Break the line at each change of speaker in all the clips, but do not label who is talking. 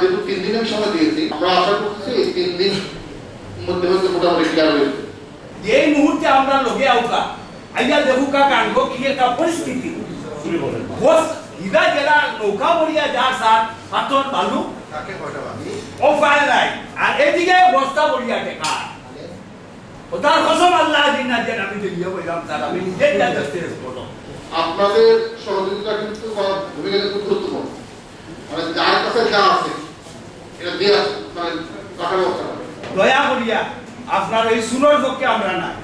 যেহেতু তিন দিনের সময় দিয়েছি আমরা আশা করছি এই তিন দিন মধ্যে হয়তো মোটামুটি ক্লিয়ার হয়ে।
এই মুহূর্তে আমরা লগে আউকা আইয়া কাণ্ড কি একটা পরিস্থিতি। জেলা নৌকা বড়িয়া যার পাথর বালু ও নাই। আর এদিকে বস্তা বড়িয়া টেকা। ওটার কসম আল্লাহ দিন যে আমি দিল্লি বললাম স্যার আমি নিজে যাচ্ছি
আপনাদের সহযোগিতা কিন্তু ভূমিকা কিন্তু গুরুত্বপূর্ণ। মানে যার কাছে যা আছে এটা দিয়ে মানে
দয়া করিয়া আপনার এই সুরের পক্ষে আমরা নাই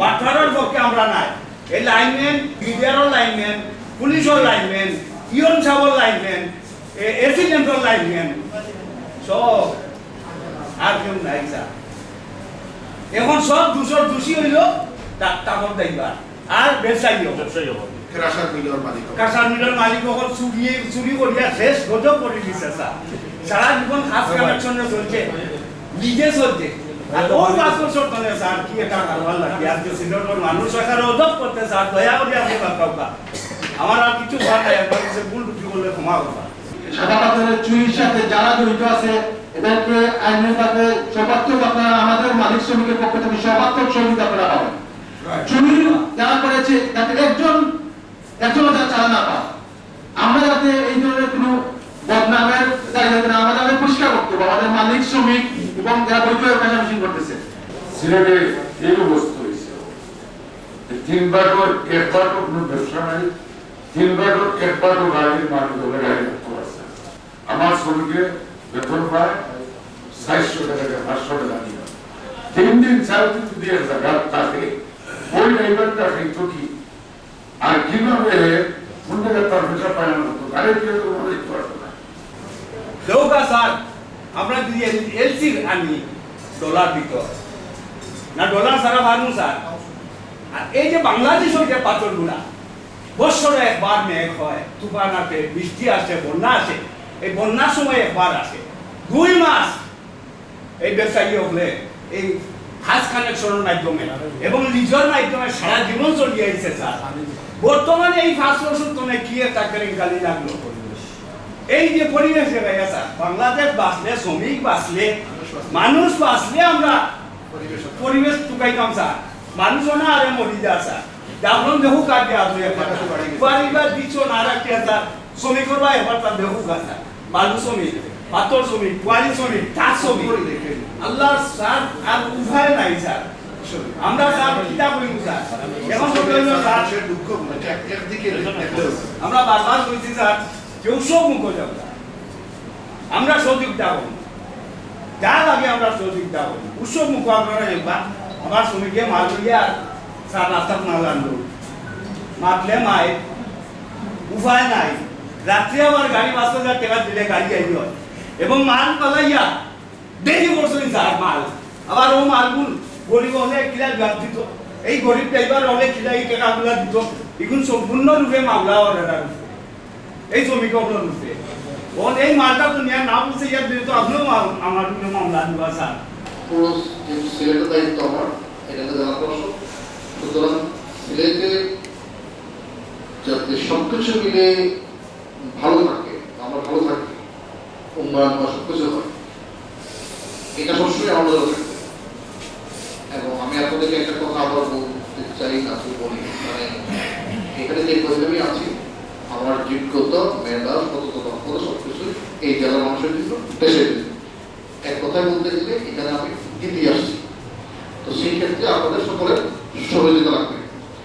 বাট্টারের পক্ষে আমরা নাই। এই লাইনম্যান মিডিয়ার লাইনম্যান পুলিশের লাইনম্যান ইয়ন সাহেবের লাইনম্যান এসিডেন্টের লাইনম্যান সব আর কেউ নাই স্যার। এখন সব দুশোর দোষী হইল টাকার দাইবার আর ব্যবসায়ী
ফেরাসার মিলিয়ন মালিক
কাঁচার মিলের মালিক চুরি চুরি করিয়া শেষ গজব করে দিছে স্যার। সারা জীবন খাস কানেকশনে চলছে নিজে চলছে। আর ওর পাঁচ বছর ধরে স্যার? কি একটা কারবার লাগে আজকে সিলেটের মানুষ এখানে করতে স্যার? দয়া করে আপনি কাউকা আমার আর কিছু ভার নাই একবার কিছু ভুল টুটি করলে ক্ষমা করবা।
সাদা চুরির সাথে যারা জড়িত আছে এদেরকে আইনের কাছে সর্বাত্মক আপনারা আমাদের মালিক শ্রমিকের পক্ষ থেকে সর্বাত্মক সহযোগিতা আপনারা পাবেন। চুরি যারা করেছে যাতে একজন একজন চালা না পায়। আমরা যাতে এই ধরনের কোনো বদনামের জায়গা যাতে না আমাদের আমাদের পরিষ্কার করতে হবে আমাদের মালিক শ্রমিক এবং যারা বৈধ কাজা করতেছে।
সিলেটে এই অবস্থা হয়েছে। তিন বাটর এক বাটর কোনো ব্যবসা নাই তিন বাটর এক বাটর গাড়ির মালিক হলে গাড়ি করতে পারছে আমার শ্রমিকের বেতন পায় চারশো টাকা থেকে পাঁচশো টাকা দিয়ে। তিন দিন চার দিন যদি এক জায়গা থাকে ওই ড্রাইভারটা খাইত কি আর কীভাবে কোন জায়গায় তার পয়সা পায় না গাড়ি দিয়ে তো কোনো দেখতে পারতো না।
দেউকা স্যার আমরা যদি এলসি আনি ডলার দিত। না ডলার সারা ভানু স্যার আর এই যে বাংলাদেশের যে পাথরগুলা, বছরে একবার মেঘ হয়, তুফান আসে, বৃষ্টি আসে, বন্যা আসে, এই বন্যার সময় একবার আসে। দুই মাস এই ব্যবসায়ী হলে এই খাস কানেকশনের মাধ্যমে এবং লিজের মাধ্যমে সারা জীবন চলিয়ে আইছে স্যার। বর্তমানে এই পাঁচ বছর তুমি কি একটা গালি লাগল? এই যে পরিবেশ বাংলাদেশ বাঁচলে শ্রমিক বাঁচলে মানুষ বাঁচলে আমরা পরিবেশ টুকাইতাম স্যার। মানুষ না আরে মরি যা স্যার। যেমন দেহু কাট দুই একটা। পরিবার দিচ্ছ না রাখতে স্যার। শ্রমিকের বা এবার তার দেহু কাট বালু শ্রমিক পাথর শ্রমিক কোয়ারি শ্রমিক চাষ শ্রমিক। আল্লাহ স্যার আর উভয় নাই স্যার। আমরা স্যার কিতাব বলি স্যার? এখন তো হইল স্যার
দুঃখ একদিকে
আমরা বারবার বলছি স্যার কেউ সব মুখ যাব আমরা সহযোগিতা করব যা লাগে আমরা সহযোগিতা করব উৎসব মুখ আপনারা একবার আমার শ্রমিকে মাল লইয়া স্যার রাস্তা মাল আনলো। মাতলে মাই উপায় নাই। রাত্রে আবার গাড়ি পাঁচ হাজার টাকা দিলে গাড়ি আইল। এবং মাল পালাইয়া দেরি করছেন স্যার মাল। আবার ও মালগুল গরিব হলে কিলা গাছ দিত। এই গরিব ড্রাইভার হলে কিলা এই টাকাগুলা দিত। এগুলো সম্পূর্ণরূপে মামলা অর্ডার এই শ্রমিক অবলম্বন রূপে ওন এই মালটা তো নিয়ে না বলছে, ইয়ার তো আপনিও আমার বিরুদ্ধে মামলা দিবা স্যার।
পুরো সিলেটের দায়িত্ব আমার এটা তো জানা প্রশ্ন সুতরাং সিলেটে যাতে সবকিছু মিলে ভালো থাকে, আমরা ভালো থাকি, উন্নয়ন বা সবকিছু হয়, এটা সবসময় আমাদের থাকবে। এবং আমি আপনাদেরকে একটা কথা আবার বলতে চাই আজকে বলি মানে এখানে যে পরিবেশে আছি যোগ্যতা মেধা সততা দক্ষতা সবকিছু এই জেলার মানুষের জন্য দেশের এক কথায় বলতে গেলে এখানে আমি দিতে আসছি। তো সেই ক্ষেত্রে আপনাদের সকলের সহযোগিতা লাগবে।